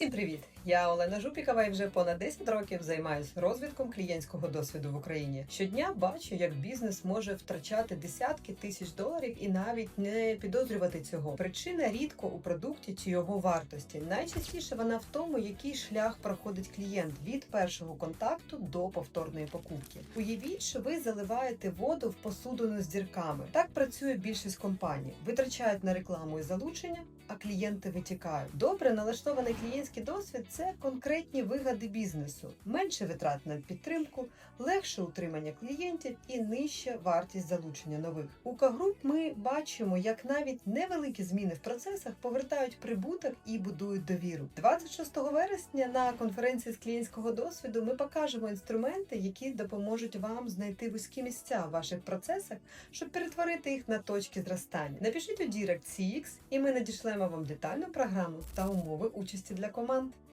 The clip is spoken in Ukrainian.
Всім привіт! Я Олена Жупікова і вже понад 10 років займаюся розвитком клієнтського досвіду в Україні. Щодня бачу, як бізнес може втрачати десятки тисяч доларів і навіть не підозрювати цього. Причина рідко у продукті чи його вартості. Найчастіше вона в тому, який шлях проходить клієнт від першого контакту до повторної покупки. Уявіть, що ви заливаєте воду в посудину з дірками. Так працює більшість компаній. Витрачають на рекламу і залучення, а клієнти витікають. Добре налаштований клієнтський досвід це конкретні вигоди бізнесу, менше витрат на підтримку, легше утримання клієнтів і нижча вартість залучення нових. У Кагруп ми бачимо, як навіть невеликі зміни в процесах повертають прибуток і будують довіру. 26 вересня на конференції з клієнтського досвіду ми покажемо інструменти, які допоможуть вам знайти вузькі місця в ваших процесах, щоб перетворити їх на точки зростання. Напишіть у Дірект CX, і ми надішлемо вам детальну програму та умови участі для команд.